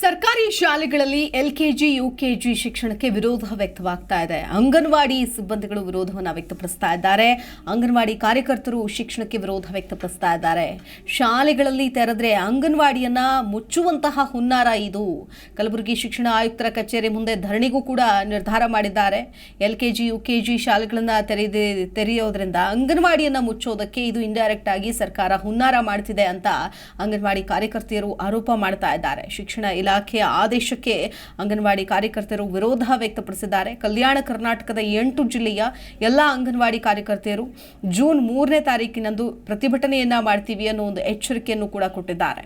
ಸರ್ಕಾರಿ ಶಾಲೆಗಳಲ್ಲಿ LKG, UKG ಶಿಕ್ಷಣಕ್ಕೆ ವಿರೋಧ ವ್ಯಕ್ತವಾಗ್ತಾ ಇದೆ. ಅಂಗನವಾಡಿ ಸಿಬ್ಬಂದಿಗಳು ವಿರೋಧವನ್ನು ವ್ಯಕ್ತಪಡಿಸ್ತಾ ಇದ್ದಾರೆ. ಅಂಗನವಾಡಿ ಕಾರ್ಯಕರ್ತರು ಶಿಕ್ಷಣಕ್ಕೆ ವಿರೋಧ ವ್ಯಕ್ತಪಡಿಸ್ತಾ ಇದ್ದಾರೆ. ಶಾಲೆಗಳಲ್ಲಿ ತೆರೆದ್ರೆ ಅಂಗನವಾಡಿಯನ್ನ ಮುಚ್ಚುವಂತಹ ಹುನ್ನಾರ ಇದು. ಕಲಬುರಗಿ ಶಿಕ್ಷಣ ಆಯುಕ್ತರ ಕಚೇರಿ ಮುಂದೆ ಧರಣಿಗೂ ಕೂಡ ನಿರ್ಧಾರ ಮಾಡಿದ್ದಾರೆ. ಎಲ್ಕೆಜಿ, ಯುಕೆಜಿ ಶಾಲೆಗಳನ್ನ ತೆರೆದ, ತೆರೆಯೋದ್ರಿಂದ ಅಂಗನವಾಡಿಯನ್ನ ಮುಚ್ಚೋದಕ್ಕೆ ಇದು ಇಂಡೈರೆಕ್ಟ್ ಆಗಿ ಸರ್ಕಾರ ಹುನ್ನಾರ ಮಾಡ್ತಿದೆ ಅಂತ ಅಂಗನವಾಡಿ ಕಾರ್ಯಕರ್ತೆಯರು ಆರೋಪ ಮಾಡ್ತಾ ಇದ್ದಾರೆ. ಶಿಕ್ಷಣ ಇಲಾಖೆಯ ಆದೇಶಕ್ಕೆ ಅಂಗನವಾಡಿ ಕಾರ್ಯಕರ್ತರು ವಿರೋಧ ವ್ಯಕ್ತಪಡಿಸಿದ್ದಾರೆ. ಕಲ್ಯಾಣ ಕರ್ನಾಟಕದ ಎಂಟು ಜಿಲ್ಲೆಯ ಎಲ್ಲ ಅಂಗನವಾಡಿ ಕಾರ್ಯಕರ್ತೆಯರು ಜೂನ್ ಮೂರನೇ ತಾರೀಕಿನಂದು ಪ್ರತಿಭಟನೆಯನ್ನ ಮಾಡ್ತೀವಿ ಅನ್ನೋ ಒಂದು ಎಚ್ಚರಿಕೆಯನ್ನು ಕೂಡ ಕೊಟ್ಟಿದ್ದಾರೆ.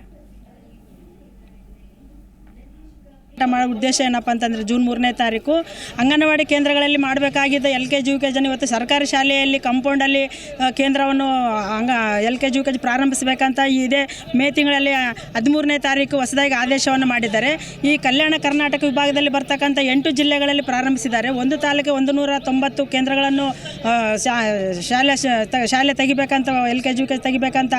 ಹೋರಾಟ ಮಾಡೋ ಉದ್ದೇಶ ಏನಪ್ಪ ಅಂತಂದರೆ ಜೂನ್ ಮೂರನೇ ತಾರೀಕು. ಅಂಗನವಾಡಿ ಕೇಂದ್ರಗಳಲ್ಲಿ ಮಾಡಬೇಕಾಗಿದ್ದ L K G U K G ಇವತ್ತು ಸರ್ಕಾರಿ ಶಾಲೆಯಲ್ಲಿ ಕಂಪೌಂಡಲ್ಲಿ ಕೇಂದ್ರವನ್ನು ಅಂಗ L K G U K G ಪ್ರಾರಂಭಿಸಬೇಕಂತ ಇದೇ. ಮೇ ತಿಂಗಳಲ್ಲಿ ಹದಿಮೂರನೇ ತಾರೀಕು ಹೊಸದಾಗಿ ಆದೇಶವನ್ನು ಮಾಡಿದ್ದಾರೆ. ಈ ಕಲ್ಯಾಣ ಕರ್ನಾಟಕ ವಿಭಾಗದಲ್ಲಿ ಬರ್ತಕ್ಕಂಥ ಎಂಟು ಜಿಲ್ಲೆಗಳಲ್ಲಿ ಪ್ರಾರಂಭಿಸಿದ್ದಾರೆ. ಒಂದು ತಾಲೂಕು ಒಂದು ನೂರ ತೊಂಬತ್ತು ಕೇಂದ್ರಗಳನ್ನು ಶಾಲೆ ಶಾಲೆ ತೆಗಿಬೇಕಂತ L K G U K G ತೆಗಿಬೇಕಂತ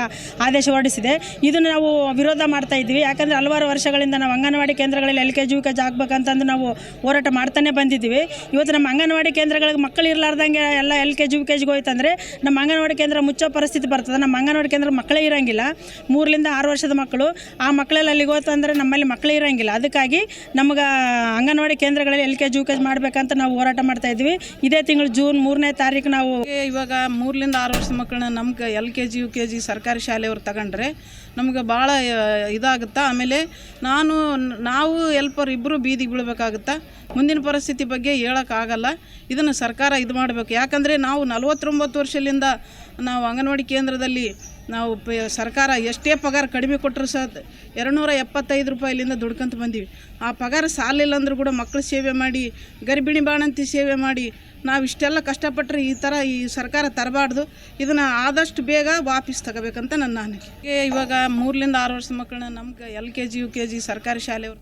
ಆದೇಶ ಹೊರಡಿಸಿದೆ. ಇದನ್ನು ನಾವು ವಿರೋಧ ಮಾಡ್ತಾ ಇದ್ವಿ ಯಾಕಂದರೆ ಹಲವಾರು ವರ್ಷಗಳಿಂದ ನಾವು ಅಂಗನವಾಡಿ ಕೇಂದ್ರಗಳಲ್ಲಿ L K G U K G ಆಗ್ಬೇಕಂತಂದು ನಾವು ಹೋರಾಟ ಮಾಡ್ತಾನೆ ಬಂದಿದ್ದೀವಿ. ಇವತ್ತು ನಮ್ಮ ಅಂಗನವಾಡಿ ಕೇಂದ್ರಗಳಿಗೆ ಮಕ್ಕಳು ಇರಲಾರ್ದಂಗೆ ಎಲ್ಲ L K G, U K ಜಿಗೆ ಹೋಯ್ತಂದ್ರೆ ನಮ್ಮ ಅಂಗನವಾಡಿ ಕೇಂದ್ರ ಮುಚ್ಚೋ ಪರಿಸ್ಥಿತಿ ಬರ್ತದೆ. ನಮ್ಮ ಅಂಗನವಾಡಿ ಕೇಂದ್ರ ಮಕ್ಕಳೇ ಇರೋಂಗಿಲ್ಲ. ಮೂರರಿಂದ ಆರು ವರ್ಷದ ಮಕ್ಕಳು. ಆ ಮಕ್ಕಳೆಲ್ಲ ಅಲ್ಲಿಗೆ ಹೋಯ್ತಂದ್ರೆ ನಮ್ಮಲ್ಲಿ ಮಕ್ಕಳೇ ಇರೋಂಗಿಲ್ಲ. ಅದಕ್ಕಾಗಿ ನಮಗೆ ಅಂಗನವಾಡಿ ಕೇಂದ್ರಗಳಲ್ಲಿ L K G, U K G ಮಾಡಬೇಕಂತ ನಾವು ಹೋರಾಟ ಮಾಡ್ತಾ ಇದ್ವಿ ಇದೇ ತಿಂಗಳು ಜೂನ್ ಮೂರನೇ ತಾರೀಕು ನಾವು ಇವಾಗ ಮೂರರಿಂದ ಆರು ವರ್ಷದ ಮಕ್ಕಳನ್ನ ನಮ್ಗೆ L K G, U K G ಸರ್ಕಾರಿ ಶಾಲೆಯವ್ರು ತಗೊಂಡ್ರೆ ನಮ್ಗೆ ಭಾಳ ಇದಾಗುತ್ತಾ. ಆಮೇಲೆ ನಾನು, ನಾವು ಎಲ್ಪರ್ ಇಬ್ಬರು ಬೀದಿಗೆ ಬೀಳ್ಬೇಕಾಗುತ್ತಾ? ಮುಂದಿನ ಪರಿಸ್ಥಿತಿ ಬಗ್ಗೆ ಹೇಳೋಕ್ಕಾಗಲ್ಲ. ಇದನ್ನು ಸರ್ಕಾರ ಇದು ಮಾಡಬೇಕು. ಯಾಕಂದರೆ ನಾವು ನಲವತ್ತೊಂಬತ್ತು ವರ್ಷದಿಂದ ನಾವು ಅಂಗನವಾಡಿ ಕೇಂದ್ರದಲ್ಲಿ ನಾವು ಸರ್ಕಾರ ಎಷ್ಟೇ ಪಗಾರ ಕಡಿಮೆ ಕೊಟ್ಟರು ಸಹ ಎರಡುನೂರ ಎಪ್ಪತ್ತೈದು ರೂಪಾಯಿಲಿಂದ ದುಡ್ಕೊಂತ ಬಂದೀವಿ. ಆ ಪಗಾರ ಸಾಲಿಲ್ಲ ಅಂದರೂ ಕೂಡ ಮಕ್ಕಳು ಸೇವೆ ಮಾಡಿ ಗರ್ಭಿಣಿ ಬಾಣಂತಿ ಸೇವೆ ಮಾಡಿ ನಾವು ಇಷ್ಟೆಲ್ಲ ಕಷ್ಟಪಟ್ಟರೆ ಈ ಥರ ಈ ಸರ್ಕಾರ ತರಬಾರ್ದು. ಇದನ್ನು ಆದಷ್ಟು ಬೇಗ ವಾಪಸ್ ತಗೋಬೇಕಂತ ನನ್ನ ಅನಿಕೆ ಏ, ಇವಾಗ ಮೂರರಿಂದ ಆರು ವರ್ಷದ ಮಕ್ಕಳನ್ನ ನಮ್ಗೆ L K G U K G ಸರ್ಕಾರಿ ಶಾಲೆಯವರು